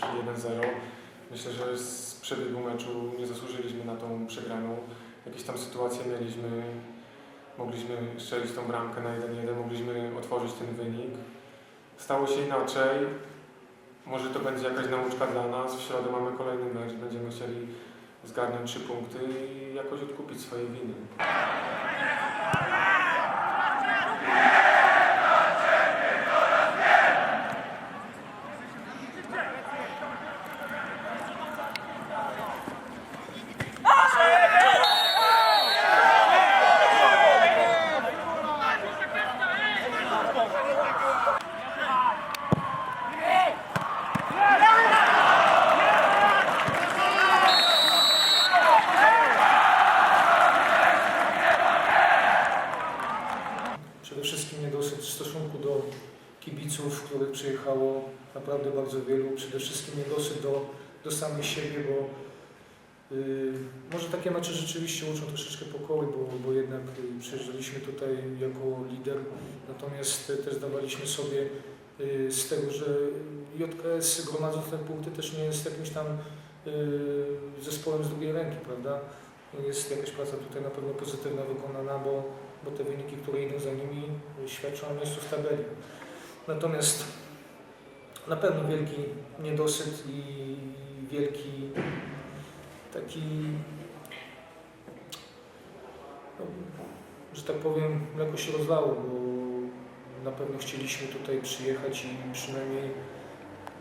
1-0. Myślę, że z przebiegu meczu nie zasłużyliśmy na tą przegraną. Jakieś tam sytuacje mieliśmy, mogliśmy strzelić tą bramkę na 1-1, mogliśmy otworzyć ten wynik. Stało się inaczej. Może to będzie jakaś nauczka dla nas. W środę mamy kolejny mecz, będziemy chcieli zgarnąć trzy punkty i jakoś odkupić swoje winy. Przede wszystkim niedosyt w stosunku do kibiców, których przyjechało naprawdę bardzo wielu. Przede wszystkim niedosyt do, do samych siebie, bo yy, może takie mecze rzeczywiście uczą troszeczkę pokory, bo, bo jednak yy, przyjeżdżaliśmy tutaj jako lider, natomiast yy, też zdawaliśmy sobie yy, z tego, że JKS gromadząc te punkty też nie jest jakimś tam yy, zespołem z drugiej ręki, prawda? Jest jakaś praca tutaj na pewno pozytywna wykonana, bo bo te wyniki, które idą za nimi, świadczą o miejscu w tabeli. Natomiast na pewno wielki niedosyt i wielki taki, no, że tak powiem, mleko się rozlało, bo na pewno chcieliśmy tutaj przyjechać i przynajmniej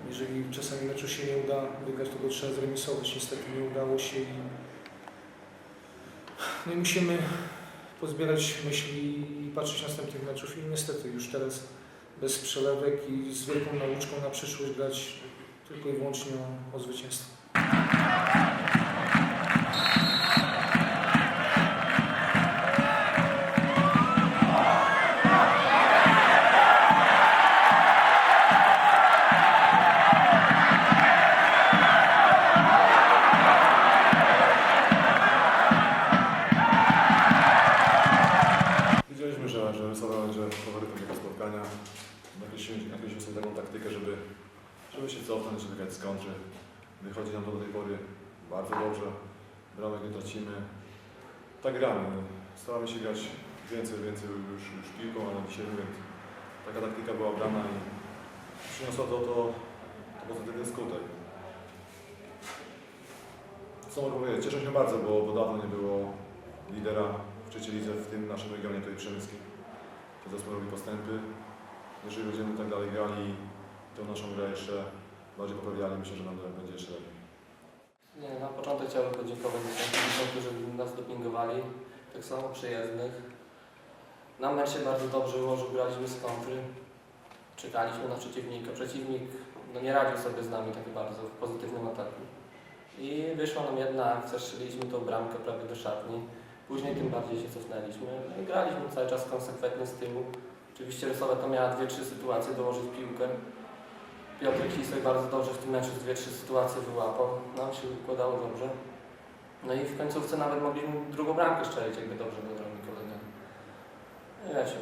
jeżeli czasami meczu się nie uda wygrać, to go trzeba zremisować. Niestety nie udało się i no i musimy pozbierać myśli i patrzeć następnych meczów i niestety już teraz bez przelewek i z wielką nauczką na przyszłość grać tylko i wyłącznie o, o zwycięstwo. Spotkania. Nakreśliliśmy sobie taką taktykę, żeby, żeby się cofnąć, żeby grać kontry. Wychodzi nam to do tej pory bardzo dobrze. Bramek nie tracimy. Tak gramy. Staramy się grać więcej, więcej już, już piłką, ale dzisiaj mówię, taka taktyka była brana i przyniosła to, to, to pozytywny skutek. Co mogę powiedzieć? Cieszę się bardzo, bo, bo dawno nie było lidera w trzeciej lidze w tym naszym regionie tutaj przemyskim. To zespół robi postępy. Jeżeli będziemy tak dalej grali, tą naszą grę jeszcze bardziej poprawiali, myślę, że nam będzie jeszcze lepiej. Nie, na początek chciałbym podziękować kibicom, którzy nas dopingowali, tak samo przyjezdnych. Nam mecz się bardzo dobrze ułożył, graliśmy z kontry, czekaliśmy na przeciwnika. Przeciwnik no, nie radził sobie z nami tak bardzo w pozytywnym ataku. I wyszła nam jedna akcja, strzeliliśmy tą bramkę prawie do szatni. Później tym bardziej się cofnęliśmy no i graliśmy cały czas konsekwentnie z tyłu. Oczywiście Rysowa to miała dwie, trzy sytuacje dołożyć piłkę. Piotr Kisek bardzo dobrze w tym meczu dwie, trzy sytuacje wyłapał. Nam się układało dobrze. No i w końcówce nawet mogliśmy drugą bramkę strzelić, jakby dobrze go broni kolega. No I ja się